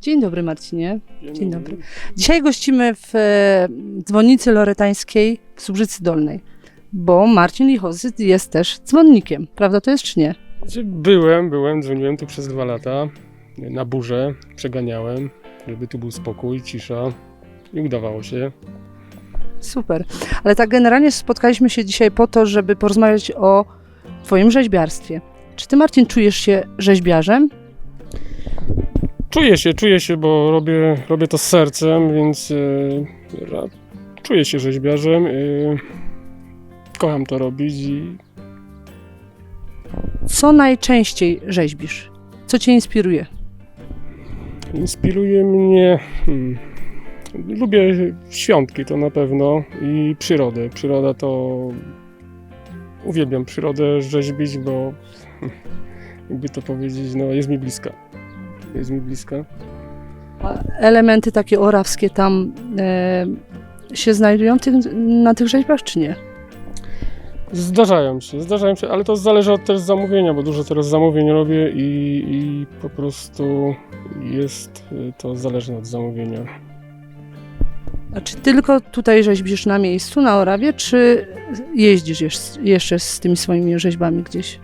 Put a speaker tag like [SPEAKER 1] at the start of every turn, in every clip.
[SPEAKER 1] Dzień dobry Marcinie. Dzień dobry. Dzisiaj gościmy w e, dzwonnicy loretańskiej w Słubrzycy Dolnej, bo Marcin Lichozy jest też dzwonnikiem. Prawda to jest czy nie?
[SPEAKER 2] Znaczy, Byłem, byłem, dzwoniłem tu przez dwa lata. Na burzę przeganiałem, żeby tu był spokój, cisza. I udawało się.
[SPEAKER 1] Super. Ale tak generalnie spotkaliśmy się dzisiaj po to, żeby porozmawiać o twoim rzeźbiarstwie. Czy ty Marcin czujesz się rzeźbiarzem?
[SPEAKER 2] Czuję się, czuję się, bo robię, robię to z sercem, więc yy, ra- czuję się rzeźbiarzem. Yy, kocham to robić i
[SPEAKER 1] Co najczęściej rzeźbisz? Co cię inspiruje?
[SPEAKER 2] inspiruje mnie. Hmm, lubię świątki, to na pewno, i przyrodę. Przyroda to. Uwielbiam przyrodę rzeźbić, bo jakby to powiedzieć, no jest mi bliska. Jest mi bliska.
[SPEAKER 1] Elementy takie orawskie tam e, się znajdują tych, na tych rzeźbach, czy nie?
[SPEAKER 2] Zdarzają się, zdarzają się, ale to zależy od też zamówienia, bo dużo teraz zamówień robię i, i po prostu jest y, to zależne od zamówienia.
[SPEAKER 1] A czy tylko tutaj rzeźbisz na miejscu, na Orawie, czy jeździsz jeszcze z tymi swoimi rzeźbami gdzieś?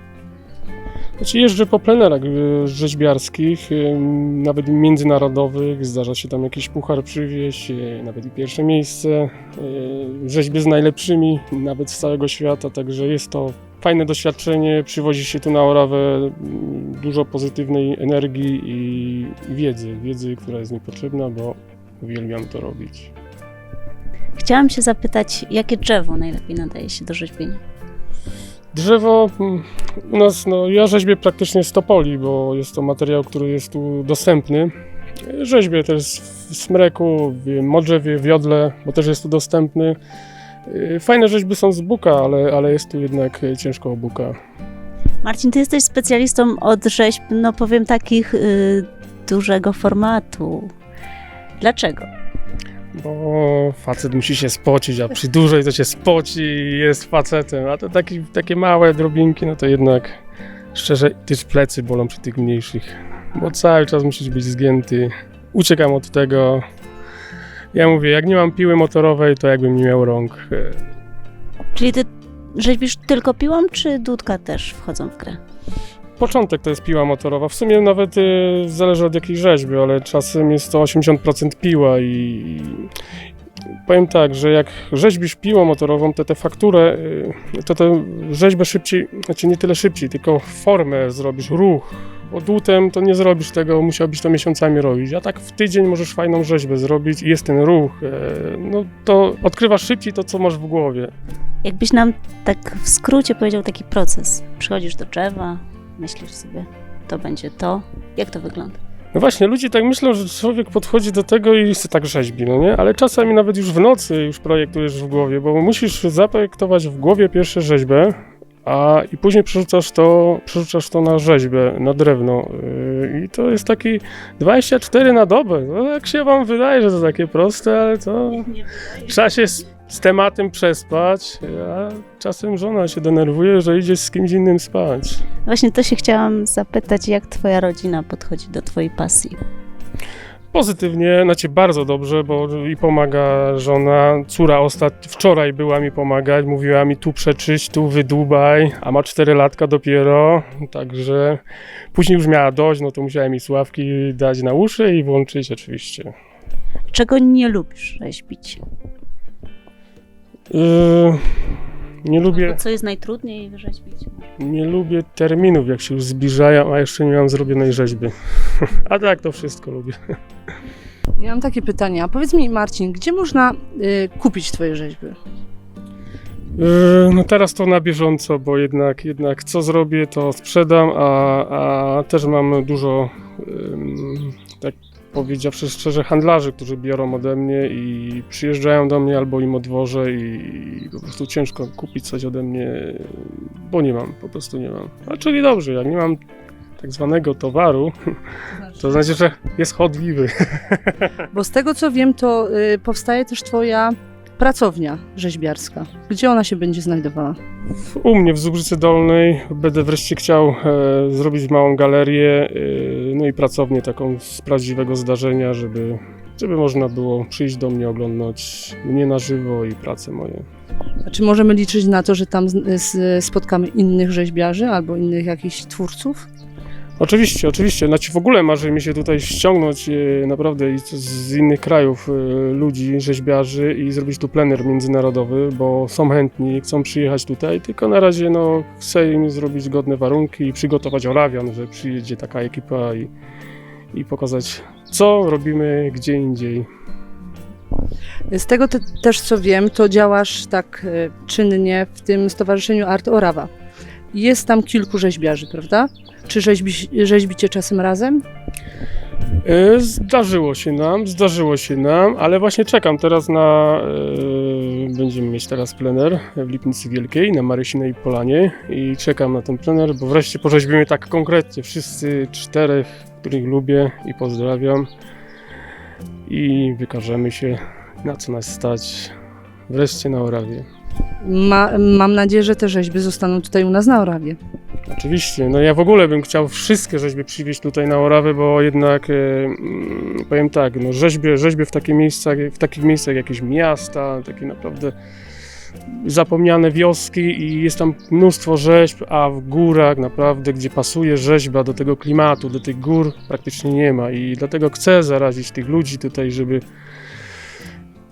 [SPEAKER 2] Znaczy jeżdżę po plenerach y, rzeźbiarskich, y, nawet międzynarodowych, zdarza się tam jakiś puchar przywieźć, y, nawet i pierwsze miejsce, y, rzeźby z najlepszymi, nawet z całego świata, także jest to fajne doświadczenie, przywozi się tu na Orawę mm, dużo pozytywnej energii i wiedzy, wiedzy, która jest mi potrzebna, bo uwielbiam to robić.
[SPEAKER 3] Chciałam się zapytać, jakie drzewo najlepiej nadaje się do rzeźbienia?
[SPEAKER 2] Drzewo mm, u nas, no ja rzeźbię praktycznie z topoli, bo jest to materiał, który jest tu dostępny. Rzeźbię też w smreku, w modrzewie, wiodle, bo też jest tu dostępny. Y, Fajne rzeźby są z buka, ale, ale jest tu jednak y, ciężko o buka.
[SPEAKER 3] Marcin, ty jesteś specjalistą od rzeźb, no powiem takich y, dużego formatu. Dlaczego?
[SPEAKER 2] Bo facet musi się spocić, a przy dużej to się spoci i jest facetem, a to taki, takie małe drobinki, no to jednak szczerze też plecy bolą przy tych mniejszych, bo cały czas musisz być zgięty. Uciekam od tego. Ja mówię, jak nie mam piły motorowej, to jakbym nie miał rąk.
[SPEAKER 3] Czyli ty rzeźbisz tylko piłą, czy dudka też wchodzą w grę?
[SPEAKER 2] Początek to jest piła motorowa. W sumie nawet y, zależy od jakiej rzeźby, ale czasem jest to 80% piła i, i powiem tak, że jak rzeźbisz piłą motorową, to tę fakturę, y, to tę rzeźbę szybciej, znaczy nie tyle szybciej, tylko formę zrobisz, ruch. Bo dłutem to nie zrobisz tego, musiałbyś to miesiącami robić, a tak w tydzień możesz fajną rzeźbę zrobić i jest ten ruch. e, No to odkrywasz szybciej to, co masz w głowie.
[SPEAKER 3] Jakbyś nam tak w skrócie powiedział taki proces. Przychodzisz do drzewa, myślisz sobie, to będzie to. Jak to wygląda?
[SPEAKER 2] No właśnie, ludzie tak myślą, że człowiek podchodzi do tego i się tak rzeźbi, no nie? Ale czasami nawet już w nocy już projektujesz w głowie, bo musisz zaprojektować w głowie pierwszą rzeźbę, a i później przerzucasz to, przerzucasz to na rzeźbę, na drewno. Yy, I to jest taki 24 na dobę. No, jak się wam wydaje, że to takie proste, ale to trzeba się z, z tematem przespać, a czasem żona się denerwuje, że idzie z kimś innym spać.
[SPEAKER 3] Właśnie to się chciałam zapytać, jak twoja rodzina podchodzi do twojej pasji?
[SPEAKER 2] Pozytywnie, znaczy bardzo dobrze, bo i pomaga żona. Córa ostat... wczoraj była mi pomagać, mówiła mi tu przeczyść, tu wydłubaj, a ma 4 latka dopiero, także później już miała dość, no to musiałem jej sławki dać na uszy i włączyć oczywiście.
[SPEAKER 3] Czego nie lubisz rzeźbić?
[SPEAKER 2] Yy, nie lubię,
[SPEAKER 3] Albo co jest najtrudniej wyrzeźbić?
[SPEAKER 2] nie lubię terminów, jak się już zbliżają, a jeszcze nie mam zrobionej rzeźby. a tak, to wszystko lubię.
[SPEAKER 1] Ja mam takie pytanie. A powiedz mi, Marcin, gdzie można y, kupić twoje rzeźby?
[SPEAKER 2] Yy, No teraz to na bieżąco, bo jednak, jednak co zrobię, to sprzedam, a, a też mam dużo, tak powiedziawszy szczerze, handlarzy, którzy biorą ode mnie i przyjeżdżają do mnie albo im odwożę i po prostu ciężko kupić coś ode mnie, bo nie mam, po prostu nie mam. A czyli dobrze, jak nie mam tak zwanego towaru, to znaczy, że jest chodliwy.
[SPEAKER 1] Bo z tego co wiem, to y, powstaje też twoja pracownia rzeźbiarska. Gdzie ona się będzie znajdowała?
[SPEAKER 2] U mnie w Zubrzycy Dolnej będę wreszcie chciał e, zrobić małą galerię, e, no i pracownię taką z prawdziwego zdarzenia, żeby, żeby można było przyjść do mnie, oglądać mnie na żywo i pracę moje.
[SPEAKER 1] A czy możemy liczyć na to, że tam z, z, spotkamy innych rzeźbiarzy albo innych jakichś twórców?
[SPEAKER 2] Oczywiście, oczywiście. Znaczy w ogóle marzy mi się tutaj ściągnąć e, naprawdę z innych krajów e, ludzi, rzeźbiarzy i zrobić tu plener międzynarodowy, bo są chętni, chcą przyjechać tutaj, tylko na razie no, chcę im zrobić godne warunki i przygotować Orawian, że przyjedzie taka ekipa i, i pokazać co robimy gdzie indziej.
[SPEAKER 1] Z tego te, też co wiem, to działasz tak e, czynnie w tym Stowarzyszeniu Art Orawa. Jest tam kilku rzeźbiarzy, prawda? Czy rzeźbi, rzeźbicie czasem razem?
[SPEAKER 2] E, Zdarzyło się nam, zdarzyło się nam, ale właśnie czekam teraz na. E, będziemy mieć teraz plener w Lipnicy Wielkiej na Marysinej Polanie i czekam na ten plener, bo wreszcie porzeźbimy tak konkretnie wszyscy czterech, których lubię i pozdrawiam i wykażemy się na co nas stać wreszcie na Orawie.
[SPEAKER 1] Ma, mam nadzieję, że te rzeźby zostaną tutaj u nas na Orawie.
[SPEAKER 2] Oczywiście, no ja w ogóle bym chciał wszystkie rzeźby przywieźć tutaj na Orawę, bo jednak e, mm, powiem tak, no rzeźbie, rzeźbie w, w takich miejscach jakieś miasta, takie naprawdę zapomniane wioski i jest tam mnóstwo rzeźb, a w górach naprawdę, gdzie pasuje rzeźba do tego klimatu, do tych gór praktycznie nie ma i dlatego chcę zarazić tych ludzi tutaj, żeby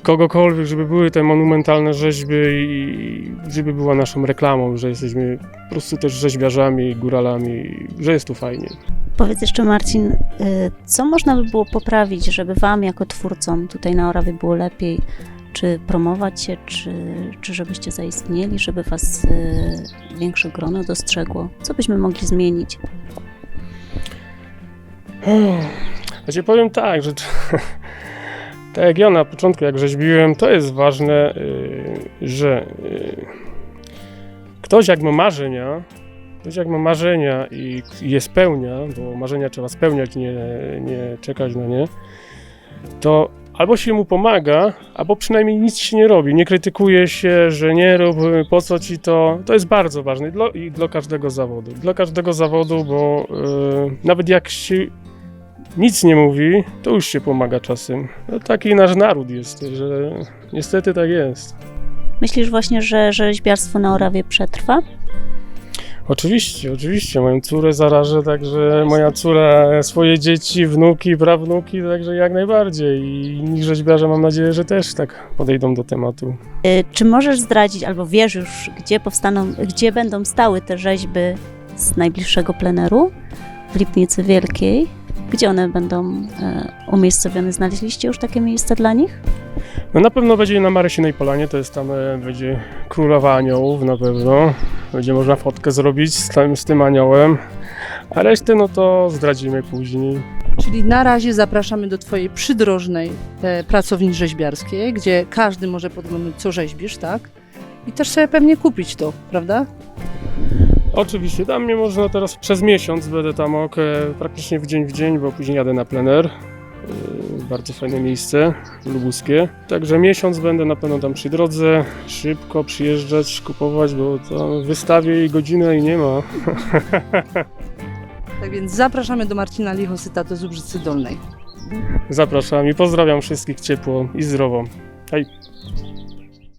[SPEAKER 2] kogokolwiek, żeby były te monumentalne rzeźby i żeby była naszą reklamą, że jesteśmy po prostu też rzeźbiarzami, góralami, że jest tu fajnie.
[SPEAKER 3] Powiedz jeszcze Marcin, y, co można by było poprawić, żeby Wam jako twórcom tutaj na Orawie było lepiej? Czy promować się, czy, czy żebyście zaistnieli, żeby Was y, większe grono dostrzegło? Co byśmy mogli zmienić?
[SPEAKER 2] Znaczy powiem tak, że tak jak ja na początku, jak rzeźbiłem, to jest ważne, y, że y, ktoś jak ma marzenia, ktoś jak ma marzenia i je spełnia, bo marzenia trzeba spełniać, nie, nie czekać na nie, to albo się mu pomaga, albo przynajmniej nic się nie robi. Nie krytykuje się, że nie rób, po co ci to. To jest bardzo ważne i dla, i dla każdego zawodu. Dla każdego zawodu, bo y, nawet jak się nic nie mówi, to już się pomaga czasem. No, taki nasz naród jest, że niestety tak jest.
[SPEAKER 3] Myślisz właśnie, że rzeźbiarstwo na Orawie przetrwa?
[SPEAKER 2] Oczywiście, oczywiście. Moją córę zarażę, także moja córa swoje dzieci, wnuki, prawnuki, także jak najbardziej. I inni rzeźbiarze mam nadzieję, że też tak podejdą do tematu.
[SPEAKER 3] Y, Czy możesz zdradzić, albo wiesz już, gdzie powstaną, gdzie będą stały te rzeźby z najbliższego pleneru w Lipnicy Wielkiej? Gdzie one będą e, umiejscowione? Znaleźliście już takie miejsce dla nich?
[SPEAKER 2] No na pewno będzie na Marysinej Polanie, to jest tam, e, będzie Królowa Aniołów na pewno. Będzie można fotkę zrobić z tym, z tym aniołem. A resztę no to zdradzimy później.
[SPEAKER 1] Czyli na razie zapraszamy do Twojej przydrożnej e, pracowni rzeźbiarskiej, gdzie każdy może podglądać, co rzeźbisz, tak? I też sobie pewnie kupić to, prawda?
[SPEAKER 2] Oczywiście, tam mnie można teraz przez miesiąc, będę tam ok, praktycznie w dzień w dzień, bo później jadę na plener. Yy, Bardzo fajne miejsce, lubuskie. Także miesiąc będę na pewno tam przy drodze, szybko przyjeżdżać, kupować, bo to wystawię i godzinę i nie ma.
[SPEAKER 1] Tak więc zapraszamy do Marcina Lichosyta do Zubrzycy Dolnej.
[SPEAKER 2] Zapraszam i pozdrawiam wszystkich ciepło i zdrowo. Hej!